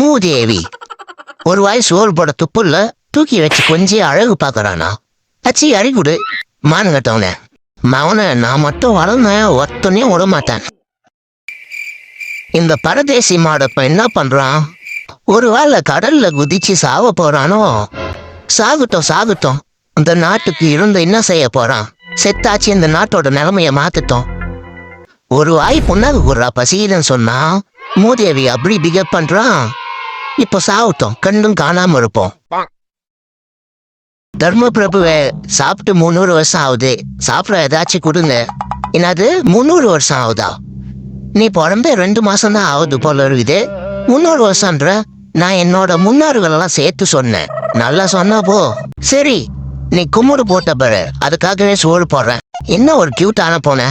மூதேவி. ஒரு வாய் சோறு போட துப்புல தூக்கி வச்சு கொஞ்சம் அழகு பார்க்கறானா? அச்சி அறிகுடு மானு கட்டவனே. மவன நான் மட்டும் வளர்ந்தேன் ஒத்தனையும் விட மாட்டேன். இந்த பரதேசி மாடப்ப என்ன பண்றான்? ஒரு வேளை கடல்ல குதிச்சு சாவ போறானோ? சாகட்டும் சாகட்டும். இந்த நாட்டுக்கு இருந்து என்ன செய்ய போறான்? செத்தாச்சு இந்த நாட்டோட நிலைமைய மாத்துட்டோம். ஒரு வாய் புண்ணாக்கு கூடுறா பசியிலன்னு சொன்னா மூதேவி அப்படி பிகப் பண்றான்? இப்போ சாகட்டும் கண்டும் காணாம இருப்போம். தர்ம பிரபுவை சாப்பிட்டு முந்நூறு வருஷம் ஆகுது. சாப்பிட ஏதாச்சும் கொடுங்க. என்னது? முந்நூறு வருஷம் ஆகுதா? நீ பிறந்தே ரெண்டு மாசம் தான் ஆகுது போல இருக்குது. முன்னூறு வருஷம்ன்ற நான் என்னோட முன்னோர்களெல்லாம் சேர்த்து சொன்னேன். நல்லா சொன்னா போ. சரி நீ கும்பிடு போட்ட பாரு அதுக்காகவே சோறு போடுறேன். என்ன ஒரு கியூட்டான போன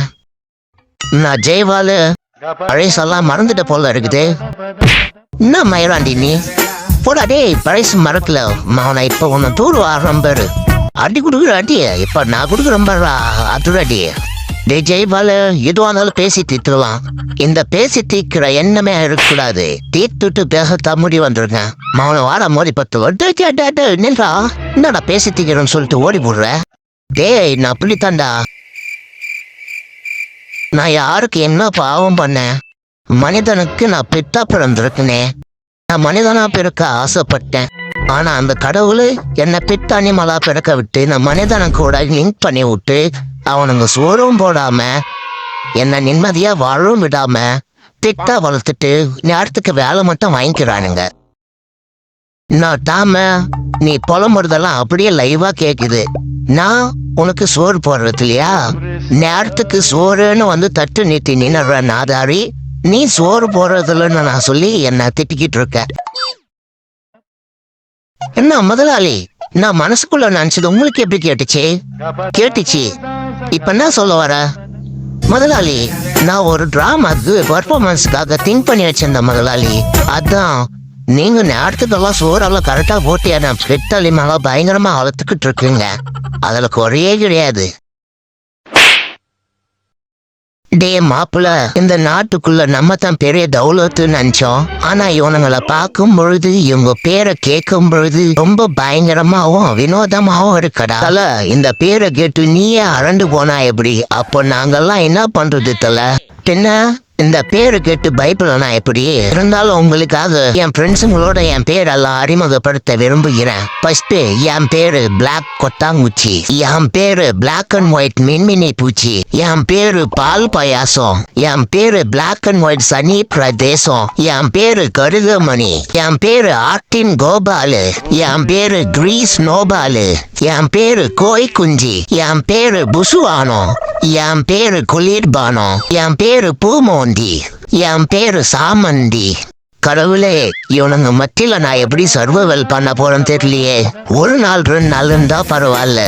நான் ஜெய்வாலு. பழையசெல்லாம் மறந்துட்ட போல இருக்குது. என்ன மயிராண்டி நீ போடா டேய் பழசு மறக்கல மகனை இப்போ உன்னை தூர் வாடுறேன் பேரு அடி கொடுக்குற அடி நான் கொடுக்குறேன் பாரு அதுடாடி டேய் ஜெய்பால எதுவாக இருந்தாலும் பேசி தீர்த்துடலாம் இந்த பேசி தீர்க்கிற எண்ணமே இருக்கக்கூடாது தீர்த்துட்டு பேச தம்முடி வந்துருங்க மவனை வாட மோதி பத்து நின்றா என்னடா பேசி தீக்கிறேன்னு சொல்லிட்டு ஓடி போடுற டேய் நான் அப்படித்தான்டா நான் யாருக்கு என்ன பாவம் பண்ணேன் மனிதனுக்கு நான் பித்தா பிறந்திருக்கனே. நான் மனிதனா பிறக்க ஆசைப்பட்டேன். ஆனா அந்த கடவுள் என்னை பெத்த அனிமலா பிறக்க விட்டு நான் மனிதனை கூட லிங்க் பண்ணி விட்டு அவனுங்க சோறும் போடாம என்னை நிம்மதியா வாழவும் விடாம பித்தா வளர்த்துட்டு நேரத்துக்கு வேலை மட்டும் வாங்கிக்கிறானுங்க. நான் தாம நீ புலம்புறதெல்லாம் அப்படியே லைவா கேக்குது. நான் உனக்கு சோறு போடுறது இல்லையா? நேரத்துக்கு சோறுன்னு வந்து தட்டு நீட்டி நின்னுற நாதாரி நீ சோறு போடுறதில்லன்னு நான் சொல்லி என்ன திட்டிக்கிட்டு இருக்க. என்ன முதலாளி நான் மனசுக்குள்ள நினைச்சது உங்களுக்கு எப்படி கேட்டுச்சு? கேட்டுச்சு. இப்ப என்ன சொல்ல வர? முதலாளி நான் ஒரு டிராமாக்கு பர்ஃபார்மன்ஸ்க்காக திங்க் பண்ணி வச்சிருந்தேன் முதலாளி. அதான் நீங்க நேரத்துக்கெல்லாம் சோறெல்லாம் கரெக்டா போட்டு என்ன பெட்டாளி மேல பயங்கரமா வளர்த்துக்கிட்டு இருக்கீங்க. அதுல குறையே கிடையாது. டே மாப்பிள்ள இந்த நாட்டுக்குள்ள நம்ம தான் பெரிய தௌலத்து நினைச்சோம் ஆனா இவனுங்களை பார்க்கும் பொழுது இவங்க பேரை கேட்கும் பொழுது ரொம்ப பயங்கரமாவும் வினோதமாவும் இருக்கடா. தல இந்த பேரை கேட்டு நீயே அரண்டு போனா எப்படி? அப்போ நாங்கெல்லாம் என்ன பண்றது தல? பின்ன? இந்த பேரு கேட்டு பயப்படலாம் எப்படி இருந்தாலும் உங்களுக்காக என் ஃப்ரெண்ட்ஸுங்களோட என் பேரெல்லாம் அறிமுகப்படுத்த விரும்புகிறேன் ஃபர்ஸ்ட் என் பேரு பிளாக் கொத்தாங்குச்சி என் பேரு பிளாக் அண்ட் ஒயிட் மின்மினி பூச்சி என் பேரு பால் பாயாசம் என் பேரு பிளாக் அண்ட் ஒயிட் சனி பிரதேசம் என் பேரு கருகமணி என் பேரு ஆர்டின் கோபாலு என் பேரு கிரீஸ் நோபாலு என் பேரு கோய் குஞ்சி என் பேரு புசுவானோ என் பேரு குளிர்பானோ என் பேரு சாமந்தி. என் பேரு சாமந்தி. கடவுளே இவனுங்க மத்தியில நான் எப்படி சர்வைவல் பண்ண போறேன்னு தெரியலையே. ஒரு நாள் ரெண்டு நாள் இருந்தா பரவாயில்ல.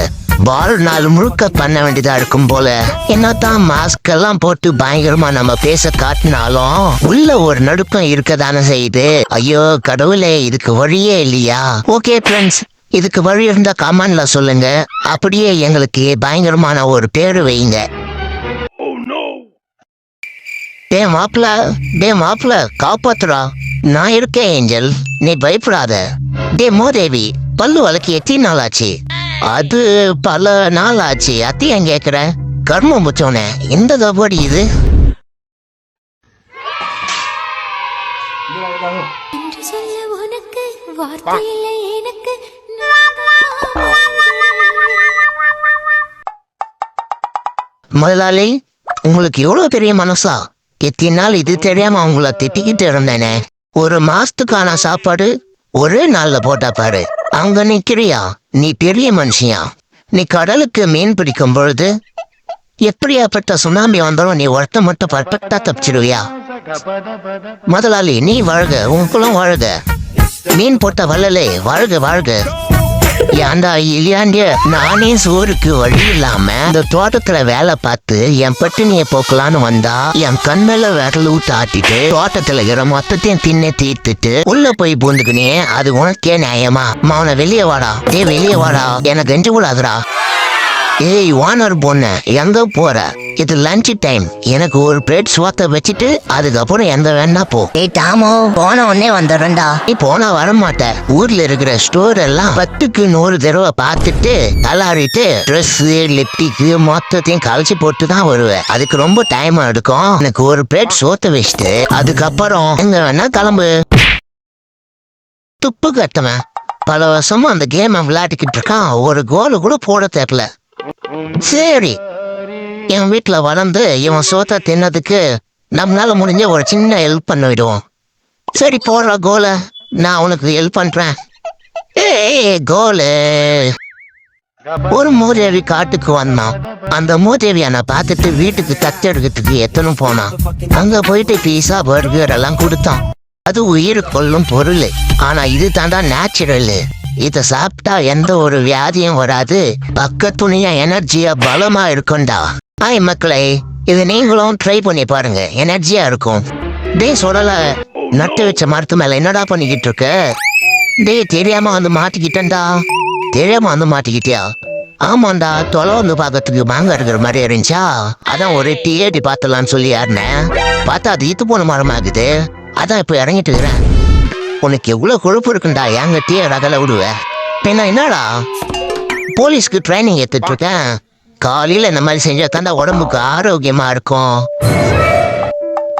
பால் நாள் முழுக்க பண்ண வேண்டியதா இருக்கும் போல. என்னத்தான் மாஸ்க் எல்லாம் போட்டு பயங்கரமா நம்ம பேச காட்டினாலும் உள்ள ஒரு நடுக்கம் இருக்கதானே செய்யுது. ஐயோ கடவுளே இதுக்கு வழியே இல்லையா? ஓகே ஃப்ரெண்ட்ஸ் இதுக்கு வழி இருந்தா கமெண்ட்ல சொல்லுங்க. அப்படியே எங்களுக்கு பயங்கரமான ஒரு பேரு வைங்க டே மாப்பிள டே மாப்பிள காப்பாத்துறா நான் இருக்கேன் ஏஞ்சல். நீ பயப்படாத. டே மோதேவி பல்லு வழக்கு எத்தனை நாள் ஆச்சு அது பல நாள் ஆச்சு அத்தையும் கேக்குற? கர்மம் முச்சோனே இந்த தப்படி இது. முதலாளி உங்களுக்கு எவ்வளவு பெரிய மனசா? எத்தனை நாள் இது தெரியாம உங்களை திட்டிக்கிட்டு இருந்தேனே. ஒரு மாசத்துக்கான சாப்பாடு ஒரே நாள்ல போட்டா பாரு. அங்க நிக்கிறியா? நீ பெரிய மனுஷியா? நீ கடலுக்கு மீன் பிடிக்கும் பொழுது எப்படியாப்பட்ட சுனாமி வந்தாலும் நீ ஒருத்த மட்டும் பர்ஃபெக்டா தப்பிச்சிடுவியா முதலாளி நீ வாழ்க உங்களும் வாழ்க. மீன் போட்ட வள்ளலே வாழ்க வாழ்க. ஏன்டா இல்லையாண்டிய நானே சோறுக்கு வழி இல்லாம இந்த தோட்டத்துல வேலை பார்த்து என் பட்டினியை போக்கலான்னு வந்தா என் கண் மேல விரல் ஊட்டு ஆட்டிட்டு தோட்டத்துல இருக்கிற மொத்தத்தையும் தின்ன தீர்த்துட்டு உள்ள போய் பூந்துக்கினே அது உனக்கே நியாயமா? மவன வெளியே வாடா. ஏ வெளியே வாடா. எனக்கு கெஞ்சு கூடாதுடா ஏய் வானர் பொண்ணு எங்க போற? இது லஞ்ச் டைம் எனக்கு ஒரு பிளேட் சோத்த வச்சுட்டு அதுக்கப்புறம் எந்த வேணா போ. ஏய் தாமோ போன உடனே வந்துடுறேன்டா. நீ போனா வரமாட்ட. ஊர்ல இருக்கிற ஸ்டோர் எல்லாம் பத்துக்கு நூறு தடவை பார்த்துட்டு தலாரிட்டு ட்ரெஸ் லிப்டிக்கு மொத்தத்தையும் கழிச்சு போட்டு தான் வருவேன். அதுக்கு ரொம்ப டைம் எடுக்கும். எனக்கு ஒரு பிளேட் சோத்த வச்சுட்டு அதுக்கப்புறம் எங்க வேணா கிளம்பு. துப்பு கட்டவன். பல வருஷமா அந்த கேமை விளையாடிக்கிட்டு இருக்கான். ஒரு கோலு கூட போட தெரியல சரி. என் வீட்டுல வளர்ந்து இவன் சோத்த தின்னதுக்கு நம்மளால முடிஞ்ச ஒரு சின்ன ஹெல்ப் பண்ணிவிடுவோம் சரி போடுற கோல. நான் உனக்கு ஹெல்ப் பண்றேன். ஏய் கோலு. ஒரு மூதேவி காட்டுக்கு வந்தான். அந்த மூதேவி நான் பார்த்துட்டு வீட்டுக்கு தத்தெடுக்கிறதுக்கு எத்தனும் போனான். அங்க போயிட்டு பீஸா பர்கர் எல்லாம் கொடுத்தான். அது உயிர் கொள்ளும் பொருள். ஆனா இது தாண்டா நேச்சுரல் இதை சாப்பிட்டா எந்த ஒரு வியாதியும் வராது. பக்கத்துணியா எனர்ஜியா பலமா இருக்கும்டா. ஹாய் மக்களே. இது நீங்களும் ட்ரை பண்ணி பாருங்க. எனர்ஜியா இருக்கும். டேய் சொல்லல. நட்டு வச்ச மரத்து மேல என்னடா பண்ணிக்கிட்டு இருக்க? டேய் தெரியாம வந்து மாட்டிக்கிட்டேன்டா. தெரியாம வந்து மாட்டிக்கிட்டியா? ஆமாண்டா தொலை வந்து பார்க்கறதுக்கு மாங்காய் இருக்கிற மாதிரி இருந்துச்சா? அதான் ஒரு டிஏடி பார்த்துலான்னு சொல்லி யாருனேன் பார்த்தா அது இத்து போன மரமாகுது. அதான் இப்போ இறங்கிட்டு இருக்கிறேன். உனக்கு எவ்வளவு கொழுப்பு இருக்குண்டா? என்கிட்டயே ரகல விடுவ. பின்ன என்னடா? போலீஸ்க்கு ட்ரைனிங் எடுத்துட்டு இருக்கேன் காலையில் இந்த மாதிரி செஞ்சா தாண்டா உடம்புக்கு ஆரோக்கியமா இருக்கும்.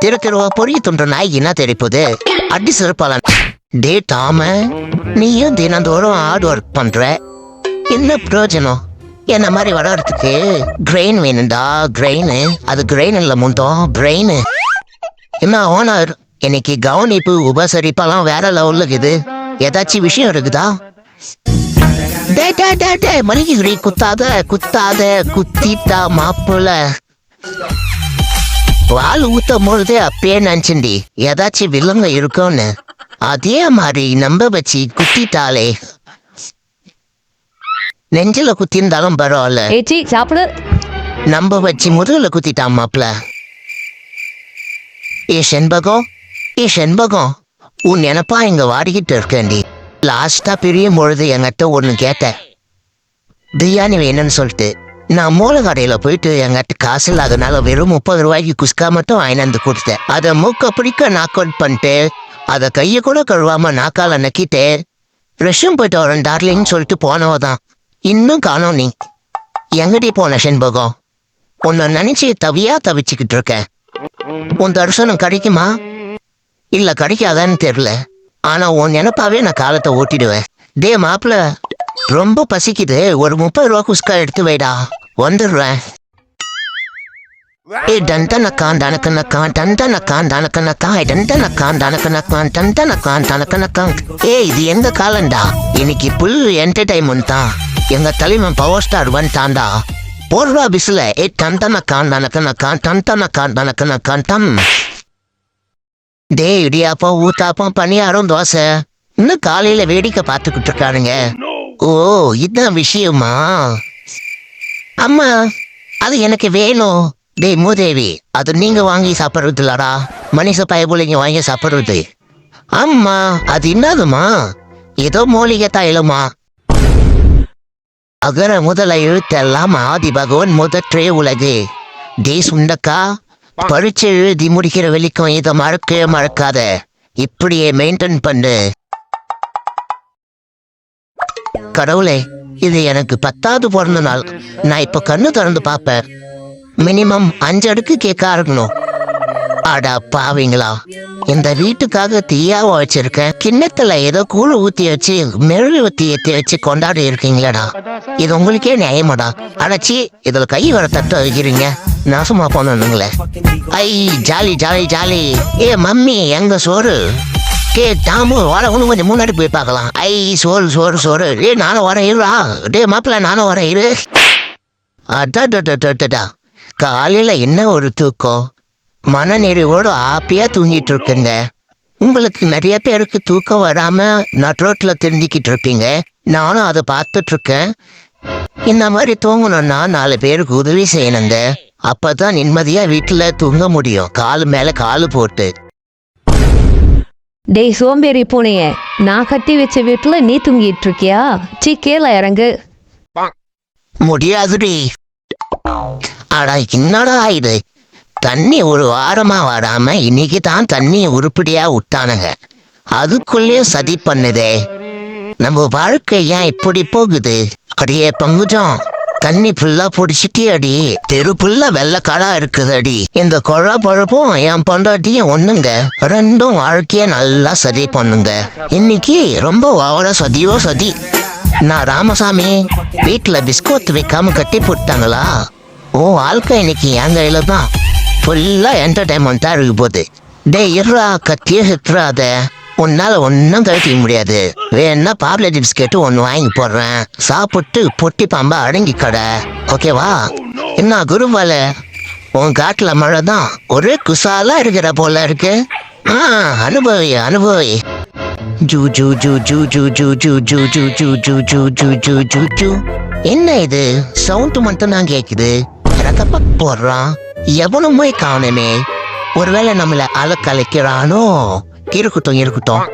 திரு திருவா பொறிய துன்ற நாய்க்கு என்ன தெரிப்போது? அடி சிறப்பாளன் டே தாம நீயும் தினந்தோறும் ஹார்ட் ஒர்க் பண்ற? என்ன பிரயோஜனம்? என்ன மாதிரி வளர்றதுக்கு? கிரெயின் வேணும்டா கிரெயின் அது கிரெயின் இல்லை முந்தோம் பிரெயின் என்ன ஓனர் இன்னைக்கு கவனிப்பு உபசரிப்பெல்லாம் வேற லெவல்ல இருக்குது. ஏதாச்சும் விஷயம் இருக்குதா? டே டே டே டே மணிகிரி குத்தாத குத்தாத குத்திட்டா மாப்பிள்ள. வால் ஊத்தும் பொழுதே அப்பயே நினைச்சண்டி ஏதாச்சும் வில்லங்க இருக்கும்னு. அதே மாதிரி நம்ப வச்சு குத்திட்டாலே. நெஞ்சில குத்திருந்தாலும் பரவாயில்ல. சாப்பிடு. நம்ப வச்சு முதுகுல குத்திட்டான் மாப்ள ஏ செண்பகம். ஏ செண்பகம் உன் நினப்பா இங்க வாடிக்கிட்டு இருக்கேன்டி. லாஸ்டா பிரியும் பொழுது என்கிட்ட ஒண்ணு கேட்டேன் பிரியாணி வேணும்னு சொல்லிட்டு. நான் மூளை கடையில போயிட்டு எங்கிட்ட காசு இல்லாதனால வெறும் முப்பது ரூபாய்க்கு குஸ்கா மட்டும் வாங்கினாந்து கொடுத்தேன். அதை மூக்க பிடிக்க நாக் அவுட் பண்ணிட்டு அதை கையை கூட கழுவாம நாக்கால நக்கிட்டு ரஷ்யம் போயிட்டு வரேன் டார்லிங்னு சொல்லிட்டு போனவதான். இன்னும் காணோம் நீ. எங்கடி போன செண்பகம்? உன்னை நினைச்சு தவியா தவிச்சுக்கிட்டு இருக்கேன். உன் தரிசனம் கிடைக்குமா? இல்லை கிடைக்காதான்னு தெரில ஆனால் உன் நினைப்பாவே நான் காலத்தை ஓட்டிடுவேன். டே மாப்பிள ரொம்ப பசிக்குது. ஒரு முப்பது ரூபா குஸ்கா எடுத்து வைடா. வந்துடுறேன். ஏ டண்டனக்கான் தனக்கனக்கான் டன்டனக்கான் தனக்கனக்கான் டன்டனக்கான் தனக்கனக்கான் டன்டனக்கான் தனக்கனக்கான் ஏ இது எங்க காலண்டா? இன்னைக்கு புல் என்டர்டைன்மெண்ட் தான். எங்க தலைவன் பவர் ஸ்டார் வந்துட்டான்டா. போடுறா பிஸ்ல ஏ டண்டனக்கான் தனக்கனக்கான் டண்டனக்கான் தனக்கனக்கான் டம். டே இடியாப்பம் ஊத்தாப்பம் பணியாரம் தோசை. இன்னும் காலையில வேடிக்கை பார்த்துக்கிட்டு இருக்கானுங்க. ஓ இதான் விஷயமா? அம்மா அது எனக்கு வேணும். டேய் மூதேவி அது நீங்க வாங்கி சாப்பிட்றது இல்லடா மனுஷ பயபுலிங்க வாங்கி சாப்பிட்றது. அம்மா அது என்னதுமா? ஏதோ மூலிகை தைலமா? அகர முதல எழுத்தெல்லாம் ஆதி பகவான் முதற்றே உலகு. டே சுண்டக்கா பரீட்சை எழுதி முடிக்கிற வரைக்கும் இதை மறக்கவே மறக்காத. இப்படியே மெயின்டைன் பண்ணு. கடவுளே இது எனக்கு பத்தாவது பிறந்த நாள். நான் இப்ப கண்ணு திறந்து பார்ப்பேன். மினிமம் அஞ்சு அடுக்கு கேட்க இருக்கணும். அடா பாவிங்களா. இந்த வீட்டுக்காக தீயாவும் வச்சிருக்கேன் கிண்ணத்துல ஏதோ கூழ் ஊத்தி வச்சு மெழுகு ஊத்தி ஏத்தி வச்சு கொண்டாடி இருக்கீங்களடா. இது உங்களுக்கே நியாயமாடா. அடைச்சி இதுல கை வர தட்ட வைக்கிறீங்க. நாசமா போனீங்களே ஐ ஜாலி ஜாலி ஜாலி. ஏ மம்மி எங்க சோறு? டே தாமு வர ஒன்று கொஞ்சம் முன்னாடி போய் பார்க்கலாம். ஐ சோறு சோறு சோறு. டே நானும் வரேன் இருடா. டே மாப்பிள்ள நானும் வரேன் இரு. அடா காலையில் என்ன ஒரு தூக்கம்? மனநிறைவோடு ஆப்பியா தூங்கிட்டு இருக்குங்க உங்களுக்கு நிறைய பேருக்கு தூக்கம் வராம நட்ரோட்ல தெரிஞ்சுக்கிட்டு இருப்பீங்க நானும் அதை பார்த்துட்டு இருக்கேன் இந்த மாதிரி தூங்கணும்னா நாலு பேருக்கு உதவி செய்யணுங்க. அப்பதான் நிம்மதியா வீட்டுல தூங்க முடியும். காலு மேல காலு போட்டு. டேய் சோம்பேறி பூனைய நான் கட்டி வச்ச வீட்டுல நீ தூங்கிட்டு இருக்கியா சீ கீழே இறங்கு. முடியாதுடி. அடா என்னடா இது? தண்ணி ஒரு வாரமா வராம இன்னைக்கு தான் தண்ணியை உருப்படியா விட்டானுங்க. அதுக்குள்ளேயும் சதி பண்ணுதே. நம்ம வாழ்க்கை ஏன் இப்படி போகுது? அடியே பங்குஜம் தண்ணி ஃபுல்லா புடிச்சிட்டே அடி தெரு ஃபுல்லா வெள்ளக்காடா இருக்குது அடி இந்த கொழா பழப்பும் என் பொண்டாட்டியும் ஒண்ணுங்க. ரெண்டும் வாழ்க்கைய நல்லா சதி பண்ணுங்க. இன்னைக்கு ரொம்ப ஓவர சதியோ சதி. நான் ராமசாமி வீட்டுல பிஸ்கோத் வைக்காம கட்டி போட்டாங்களா ஓ வாழ்க்கை இன்னைக்கு என் கையில தான் ஃபுல்லாக என்டர்டைன்மெண்ட்டாக இருக்க போகுது டே இருறா கத்தியே சுத்துறாத உன்னால் ஒன்றும் கழிக்க முடியாது வேணா பாப்லெட் பிஸ்கெட்டு ஒன்று வாங்கி போடுறேன் சாப்பிட்டு பொட்டி பாம்பா அடங்கி கடை ஓகேவா என்ன குருவால உன் காட்டில் மழை தான் ஒரே குசாலாக இருக்கிற போல இருக்கு ஆ அனுபவி அனுபவி ஜூ ஜூ ஜூ ஜூ ஜூ ஜூ ஜூ ஜூ ஜூ ஜூ ஜூ ஜூ ஜூ ஜூ ஜூ ஜூ என்ன இது சவுண்ட் மட்டும் தான் கேக்குது போடுறான் எவனுமே காணுமே ஒருவேளை நம்மள அலக்கலைக்கிறானோ இருக்கட்டும் இருக்கட்டும்.